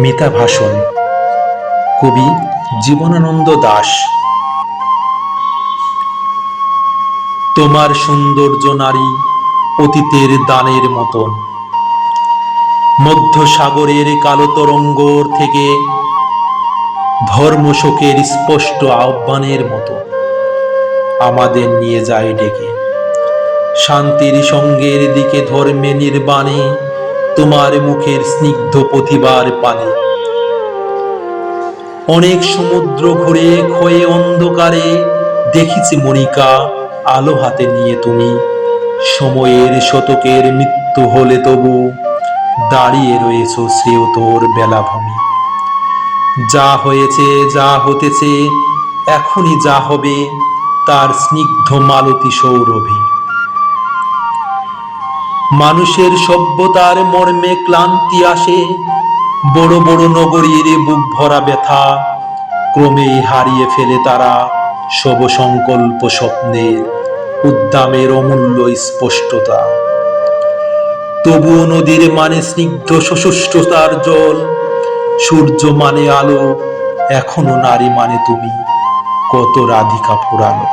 মিতা ভাষণ। কবি জীবনানন্দ দাস। তোমার সৌন্দর্য নারী অতীতের দানের মতন। মধ্য সাগরের কালো তরঙ্গর থেকে ধর্মশোকের স্পষ্ট আহ্বানের মতো। আমাদের নিয়ে যায় ডেকে। শান্তির সঙ্গের দিকে ধর্মে নির্বাণে তোমার মুখের স্নিগ্ধ প্রতিবার পানে। অনেক সমুদ্র ঘুরে ক্ষয়ে অন্ধকারে দেখিছি মনিকা আলো হাতে নিয়ে তুমি। সময়ের শতকের মৃত্যু হলে তবু দাঁড়িয়ে রয়েছ তোর বেলাভূমি। যা হয়েছে, যা হতেছে, এখনই যা হবে, তার স্নিগ্ধ মালতী সৌরভে। মানুষের সভ্যতার মর্মে ক্লান্তি আসে, বড় বড় নগরীর বুক ভরা ব্যথা, ক্রমেই হারিয়ে ফেলে তারা শুভ সংকল্প স্বপ্নের উদ্দামের অমূল্য স্পষ্টতা। তবুও নদীর মানে স্নিগ্ধ সশুষ্টতার জল সূর্য মানে আলো, এখনও নারী মানে তুমি, কত রাধিকা পুরানো।